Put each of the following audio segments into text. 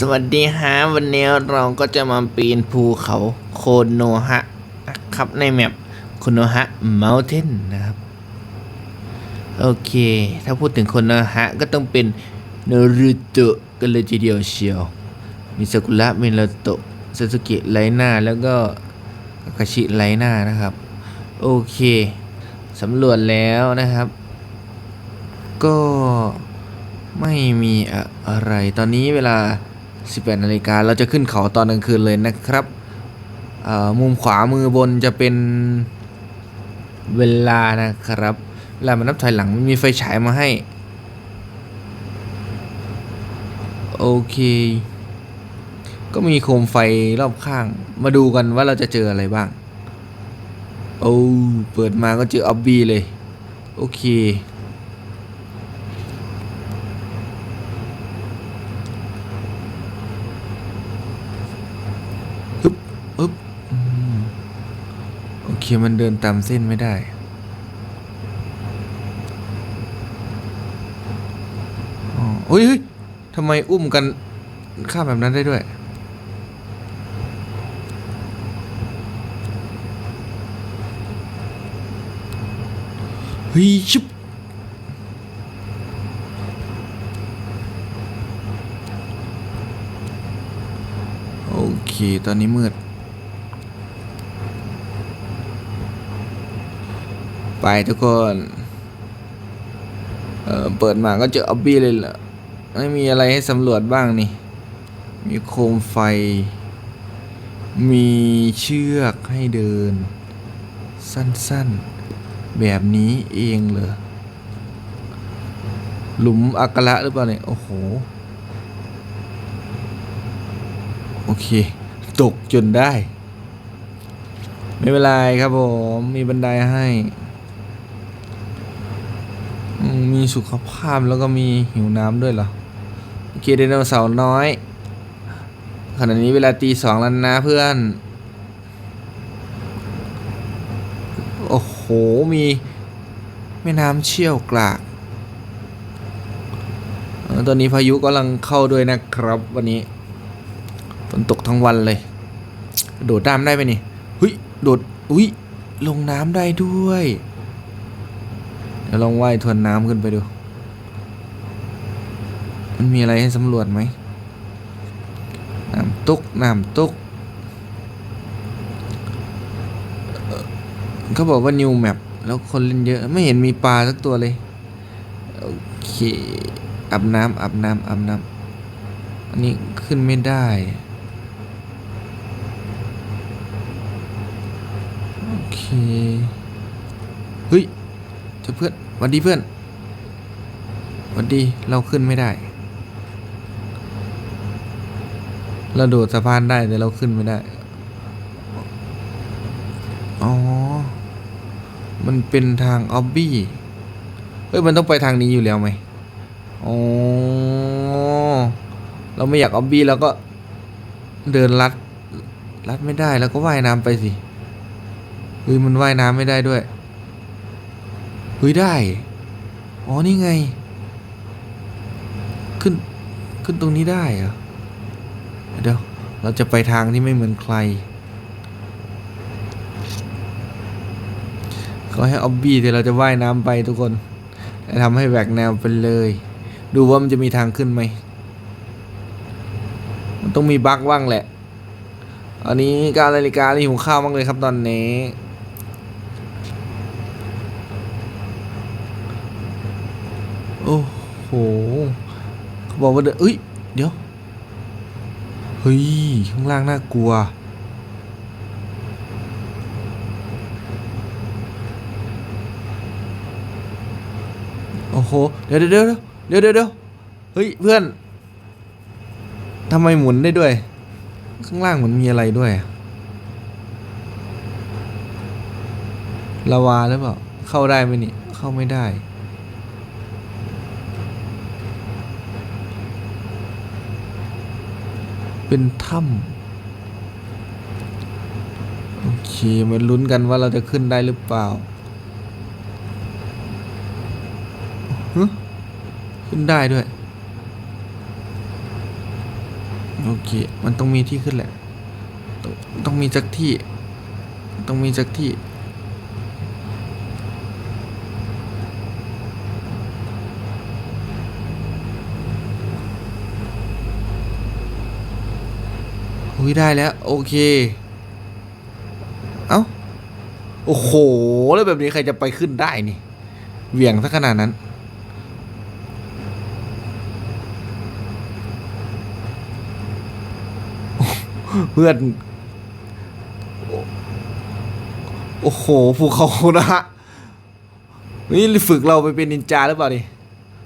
สวัสดีฮะวันนี้เราก็จะมาปีนภูเขาโคโนฮะครับในแมปโคโนฮะเมลเทนนะครับ โอเค ถ้าพูดถึงโคโนฮะก็ต้องเป็นนารูโตะกันเลยทีเดียวเชียว มีซากุระเมนาโตะซาสึเกะไลน่าแล้วก็อาคาชิไลน่านะครับ โอเคสำรวจแล้วนะครับ ก็ไม่มีอะไร ตอนนี้เวลา 18นาฬิกาเราจะขึ้นเขาตอนกลางคืนเลยนะครับอ่อมุมขวามือบนจะเป็นเวลานะครับเวลามันนับถอยหลังมีไฟฉายมาให้ โอเค ก็มีโคมไฟรอบข้าง มาดูกันว่าเราจะเจออะไรบ้าง โอ้ เปิดมาก็เจอออบบีเลย โอเค ฮึบฮึบอืมโอ เคมันเดินตามเส้นไม่ได้ อ๋อเฮ้ยเฮ้ยทำไมอุ้มกันข้ามแบบนั้นได้ด้วย เฮ้ยชุบโอเค ตอนนี้มืด ไปทุกคนเออเปิดมาก็เจอออบบี้เลยเหรอไม่มีอะไรให้สำรวจบ้างนี่ มีโคมไฟ มีเชือกให้เดิน สั้นๆ แบบนี้เองเหรอหลุมอักระหรือเปล่าเนี่ย โอ้โห โอเค ตกจนได้ ไม่เป็นไรครับผม มีบันไดให้ มีสุขภาพแล้วก็มีหิวน้ำด้วยเหรอโอเคไดโนเสาร์น้อย ขณะนี้เวลาตีสองแล้วนะเพื่อน โอ้โห มีแม่น้ำเชี่ยวกรากตอนนี้พายุกำลังเข้าด้วยนะครับวันนี้ฝนตกทั้งวันเลย โดดน้ำได้ไหมนี่เฮ้ยโดด อุ้ยลงน้ำได้ด้วย เดี๋ยวลองว่ายทวนน้ำขึ้นไปดู มันมีอะไรให้สำรวจไหมน้ำตุกน้ำตกเอ่อเขาบอกว่า new map แล้วคนเล่นเยอะ ไม่เห็นมีปลาสักตัวเลย โอเคอาบน้ำอาบน้ำอาบน้ำอันนี้ขึ้นไม่ได้ โอเค เฮ้ย จะเพื่อนวันดีเพื่อนวันดีเราขึ้นไม่ได้ เราโดดสะพานได้แต่เราขึ้นไม่ได้ อ๋อ มันเป็นทางออบบี้ เฮ้ย มันต้องไปทางนี้อยู่แล้วไหมอ๋อ เราไม่อยากออบบี้แล้วก็เดินลัดลัดไม่ได้แล้วก็ว่ายน้ำไปสิเฮ้ยมันว่ายน้ำไม่ได้ด้วย เฮ้ยได้ อ๋อนี่ไง ขึ้นขึ้นตรงนี้ได้เหรอ เดี๋ยว เราจะไปทางที่ไม่เหมือนใครก็ให้ออบบี้เดี๋ยวเราจะว่ายน้ำไปทุกคนจะทำให้แหวกแนวไปเลย ดูว่ามันจะมีทางขึ้นไหม มันต้องมีบั๊กว่างแหละ อันนี้การนาฬิกาที่หิวข้าวมากเลยครับตอนนี้ โอ้ โหเขาบอกว่าเดนเอ้ย เดี๋ยว เฮ้ย ข้างล่างน่ากลัว โอ้โห เดี๋ยวเดี๋ยวเดี๋ยวเดี๋ยวเดี๋ยวเฮ้ย เพื่อนทำไมหมุนได้ด้วย ข้างล่างเหมือนมีอะไรด้วยอะลาวาหรือเปล่า เข้าได้ไหมนี่ เข้าไม่ได้ เป็นถ้ำโอเคมาลุ้นกันว่าเราจะขึ้นได้หรือเปล่าฮะขึ้นได้ด้วย โอเค มันต้องมีที่ขึ้นแหละ ต้องต้องมีจักที่ ต้องมีจักที่ ยได้แล้ว โอเค เอ้า โอ้โห แล้วแบบนี้ใครจะไปขึ้นได้นี่เหวี่ยงสักขนาดนั้น เพื่อน โอ้โหภูเขานะฮะนี่ฝึกเราไปเป็นนินจาหรือเปล่านี่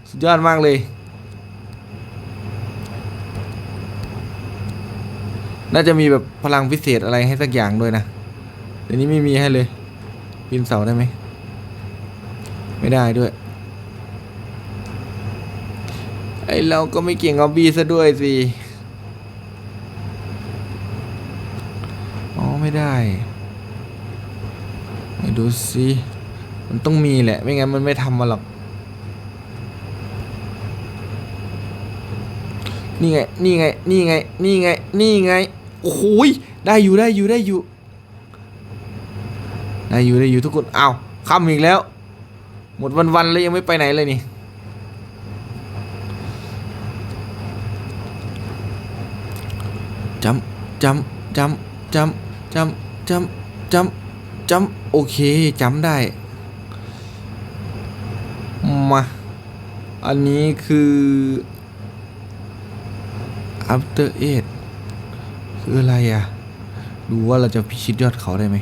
สุดยอดมากเลย น่าจะมีแบบพลังพิเศษอะไรให้สักอย่างด้วยนะแต่นี้ไม่มีให้เลยปีนเสาได้ไหมไม่ได้ด้วยไอเราก็ไม่เก่งเอาบีซะด้วยสิอ๋อไม่ได้ไหนดูสิมันต้องมีแหละ ไม่งั้นมันไม่ทำมาหรอกนี่ไง นี่ไง นี่ไง นี่ไง นี่ไง โอ้โหยได้อยู่ได้อยู่ได้อยู่ ได้อยู่ได้อยู่ทุกคนเอ้าค่ำอีกแล้ว หมดวันๆแล้วยังไม่ไปไหนเลยนี่จำจำจำจำจำจำจำจำโอเคจำได้ มา อันนี้คือ after e i g คืออะไรอะ ดูว่าเราจะพิชิตยอดเขาได้ไหม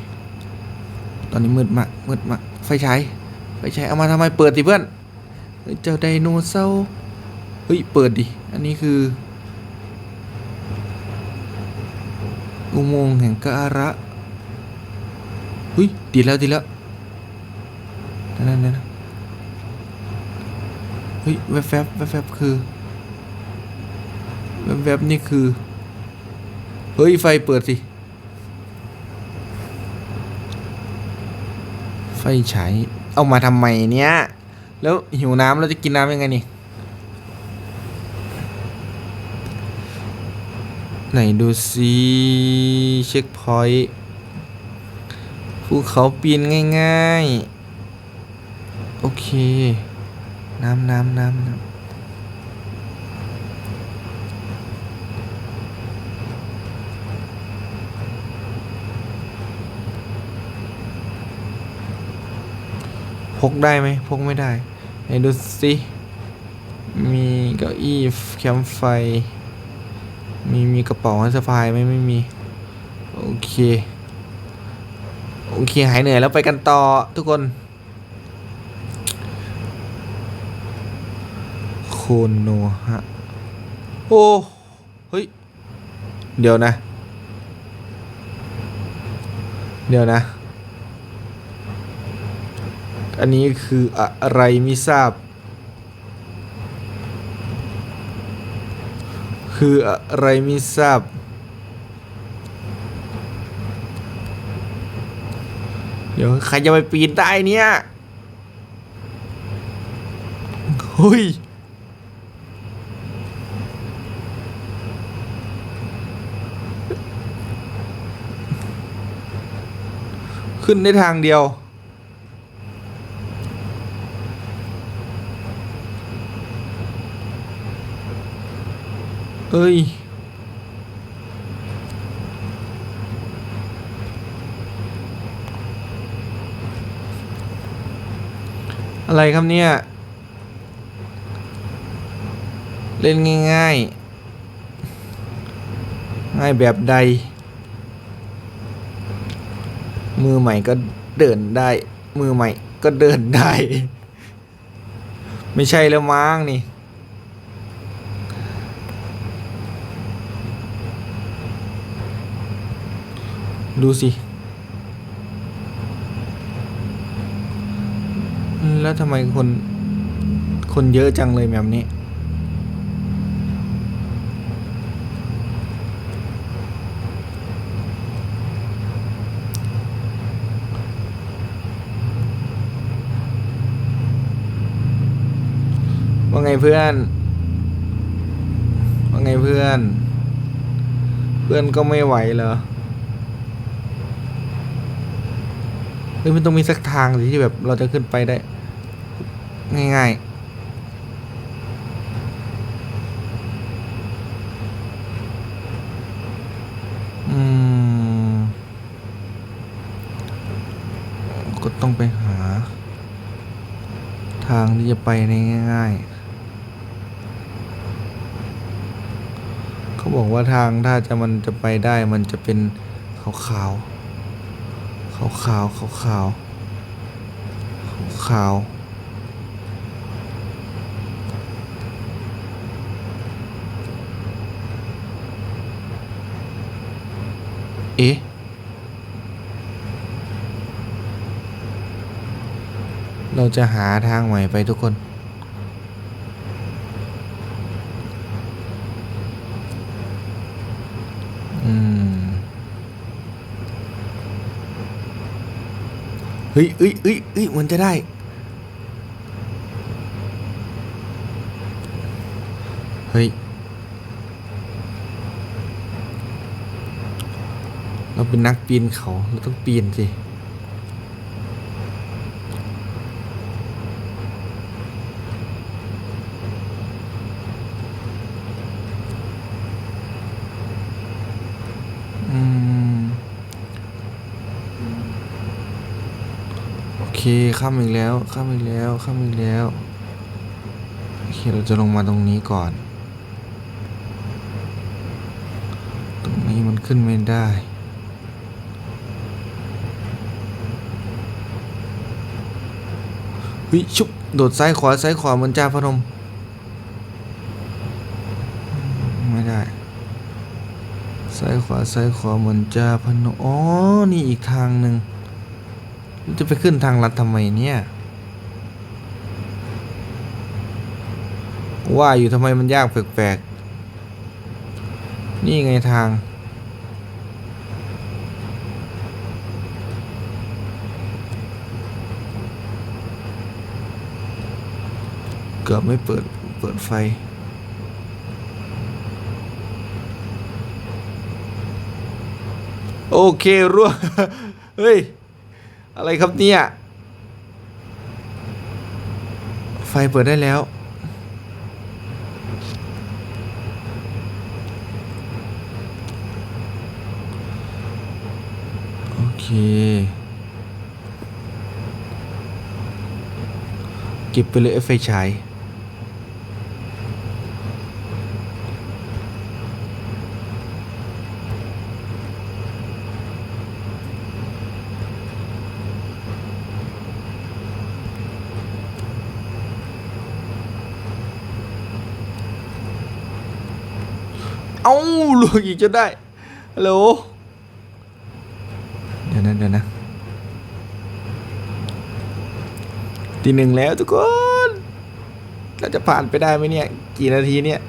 ตอนนี้มืดมากมืดมากไฟฉายไฟฉายเอามาทำไมเปิดสิเพื่อน เจ้าไดโนเสาร์เฮ้ย เปิดดิ อันนี้คือ อุโมงค์แห่งการะเฮ้ยติดแล้วติดแล้วนั่นนั่นนั่นเฮ้ยแวบแวบแวบแวบคือแวบแวบนี่คือ เฮ้ย ไฟเปิดสิ ไฟฉาย เอามาทำไมเนี้ย แล้วหิวน้ำเราจะกินน้ำยังไงนี่ ไหนดูสิเช็คพอยต์ภูเขาปีนง่าย ๆ โอเค น้ำน้ำน้ำน้ำ พกได้ไหมพกไม่ได้ไหนดูสิมีเก้าอี้แคมไฟ มีมีกระเป๋าให้สะพายไหมไม่มี โอเค โอเค หายเหนื่อยแล้วไปกันต่อทุกคนโคโนฮะ โอ้เฮ้ย เดี๋ยวนะ เดี๋ยวนะ อันนี้คืออะไรไม่ทราบ คืออะไรไม่ทราบ เดี๋ยวใครจะไปปีนได้เนี่ยเฮ้ยขึ้นได้ทางเดียว เอ้ย อะไรครับเนี่ย เล่นง่ายๆ ง่ายแบบใด มือใหม่ก็เดินได้ มือใหม่ก็เดินได้ ไม่ใช่แล้วมั้งนี่ ดูสิ แล้วทำไมคน คนเยอะจังเลยแบบนี้ ว่าไงเพื่อน ว่าไงเพื่อน เพื่อนก็ไม่ไหวเหรอ เฮ้ยมันต้องมีสักทางสิที่แบบเราจะขึ้นไปได้ ง่ายๆ อืม ก็ต้องไปหา ทางที่จะไปในง่ายๆ เขาบอกว่าทางถ้าจะมันจะไปได้มันจะเป็นขาวขาว ขาวขาวขาวขาวขาวเอ๊ะเราจะหาทางใหม่ไปทุกคน เฮ้ยเอ้ยเอ้ยเอ้ยมันจะได้ เฮ้ย เราเป็นนักปีนเขา เราต้องปีนสิ อืม โอเค ข้ามอีกแล้วข้ามอีกแล้วข้ามอีกแล้วโอเคเราจะลงมาตรงนี้ก่อน ตรงนี้มันขึ้นไม่ได้วิชุบโดดซ้ายขวาซ้ายขวาเหมือนจ่าพนมไม่ได้ซ้ายขวาซ้ายขวาเหมือนจ่าพนมอ๋อนี่อีกทางหนึ่ง จะไปขึ้นทางลัดทำไมเนี่ย ว่าอยู่ทำไมมันยากแปลกๆ นี่ไงทาง เกือบไม่เปิด เปิดไฟโอเครั่วเฮ้ย อะไรครับเนี่ย ไฟเปิดได้แล้ว โอเค เก็บไปเลยไอ้ไฟฉาย เอ้าลวกอีกจนได้ฮัลโหลเดี๋ยวนะเดี๋ยวนะทีหนึ่งแล้วทุกคนเราจะผ่านไปได้ไหมเนี่ย กี่นาทีเนี่ย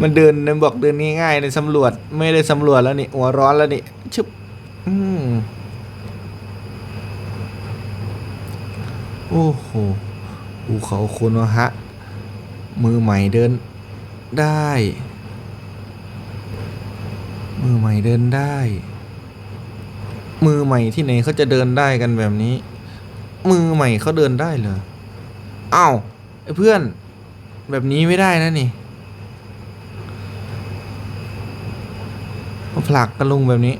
มันเดินมันบอกเดินง่ายๆในสำรวจไม่ได้สำรวจแล้วนี่หัวร้อนแล้วนี่ชึบอืมโอ้โหภูเขาโคนวะฮะ มือใหม่เดิน ได้ มือใหม่เดินได้ มือใหม่ที่ไหนเขาจะเดินได้กันแบบนี้ มือใหม่เขาเดินได้เหรออ้าวไอ้เพื่อนแบบนี้ไม่ได้นะนี่ผลักกันลงแบบนี้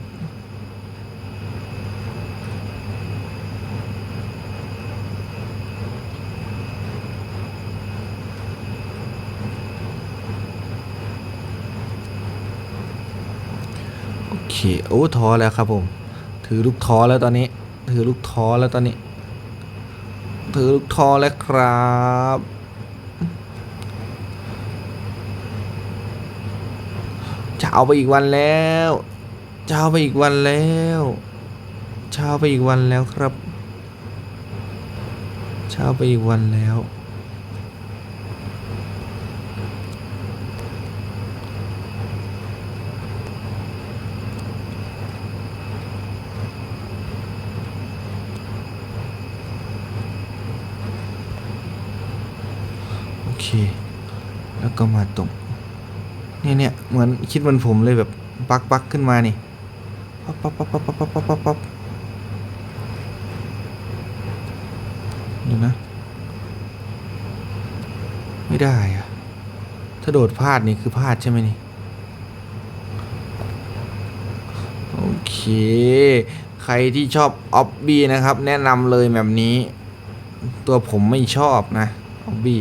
เคโอ้ท้อแล้วครับผม ถือลูกท้อแล้วตอนนี้ ถือลูกท้อแล้วตอนนี้ ถือลูกท้อแล้วครับเช้าไปอีกวันแล้วเช้าไปอีกวันแล้วเช้าไปอีกวันแล้วครับ เช้าไปอีกวันแล้ว แล้วก็มาตรงเนี่ยเนี่ยเหมือนคิดเหมันผมเลยแบบบักบักขึ้นมานี่ปั๊บปั๊บปั๊บปั๊บปั๊บปั๊บปั๊บปั๊บเดี๋ยวนะ ไม่ได้อะถ้าโดดพลาดนี่คือพลาดใช่ไหมนี่ โอเค ใครที่ชอบออบบี้นะครับ แนะนำเลยแบบนี้ ตัวผมไม่ชอบนะออบบี้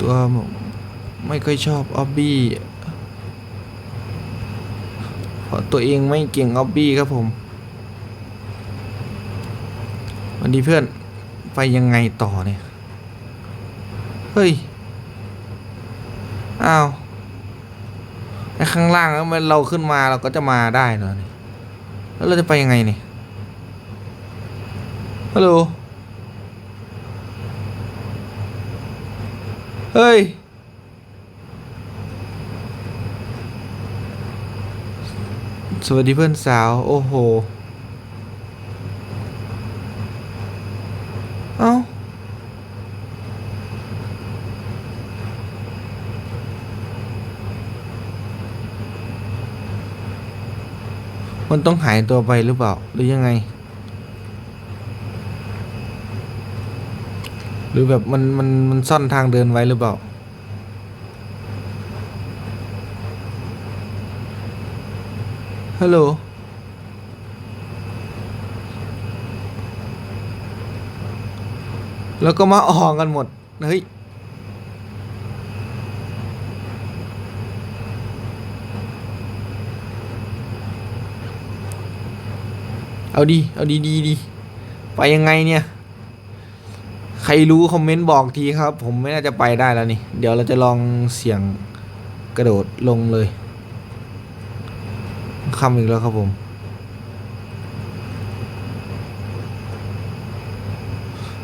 ตัวไม่ค่อยชอบออบบี้เพราะตัวเองไม่เก่งออบบี้ครับผมวันนี้เพื่อนไปยังไงต่อเนี่ย เฮ้ย อ้าวไอ้ข้างล่างแล้วมันเราขึ้นมาเราก็จะมาได้เหรอเนี่ยแล้วเราจะไปยังไงเนี่ยฮัลโหล เฮ้ย สวัสดีเพื่อนสาว โอ้โห เอ้า มันต้องหายตัวไปหรือเปล่า หรือยังไง ห รือแบบมันมันมันซ่อนทางเดินไว้หรือเปล่า ฮัลโหล แล้วก็มาออกกันหมด เฮ้ยเอาดี เอาดีดีดี ไปยังไงเนี่ย ใครรู้คอมเมนต์บอกทีครับ ผมไม่น่าจะไปได้แล้วนี่ เดี๋ยวเราจะลองเสียงกระโดดลงเลยคำอีกแล้วครับผม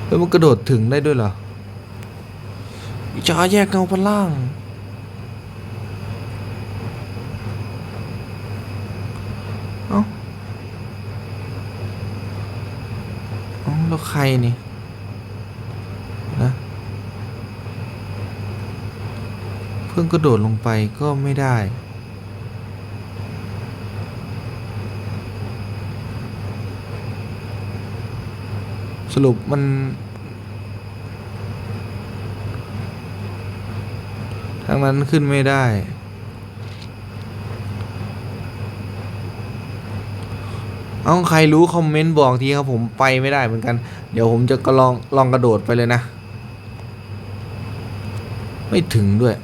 แล้วมันกระโดดถึงได้ด้วยเหรอวิชาแยกเงาพล่าง เอ้า เอ้าแล้วใครนี่ นะ เพิ่งกระโดดลงไปก็ไม่ได้ สรุปมันทางนั้นขึ้นไม่ได้ เอาใครรู้คอมเมนต์บอกทีครับผมไปไม่ได้เหมือนกัน เดี๋ยวผมจะก็ลองลองกระโดดไปเลยนะ ไม่ถึงด้วย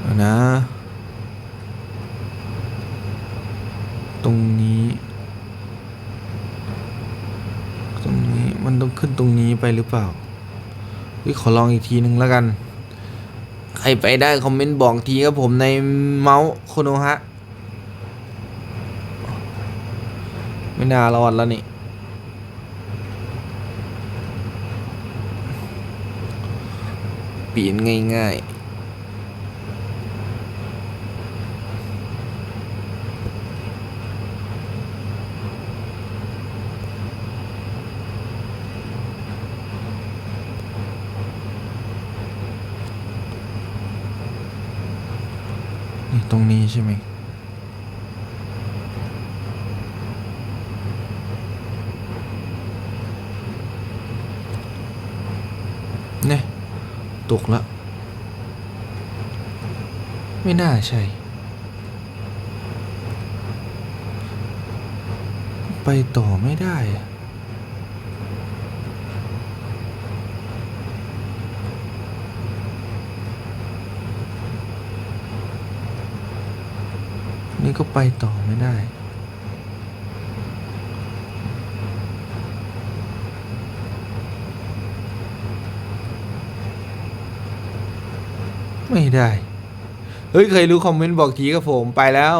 เอา นะ ตรงนี้ ตรงนี้มันต้องขึ้นตรงนี้ไปหรือเปล่าเฮ้ยขอลองอีกทีหนึ่งแล้วกัน ใครไปได้คอมเมนต์บอกทีครับผมในเมาส์โคโนฮะ ไม่น่ารอดแล้วนี่ปีนง่ายๆนี่ ตรงนี้ใช่ไหมเนี่ยตกละ ไม่น่าใช่ ไปต่อไม่ได้อะ นี่ก็ไปต่อไม่ได้ ไม่ได้ เฮ้ยเคยรู้คอมเมนต์บอกทีกับผมไปแล้ว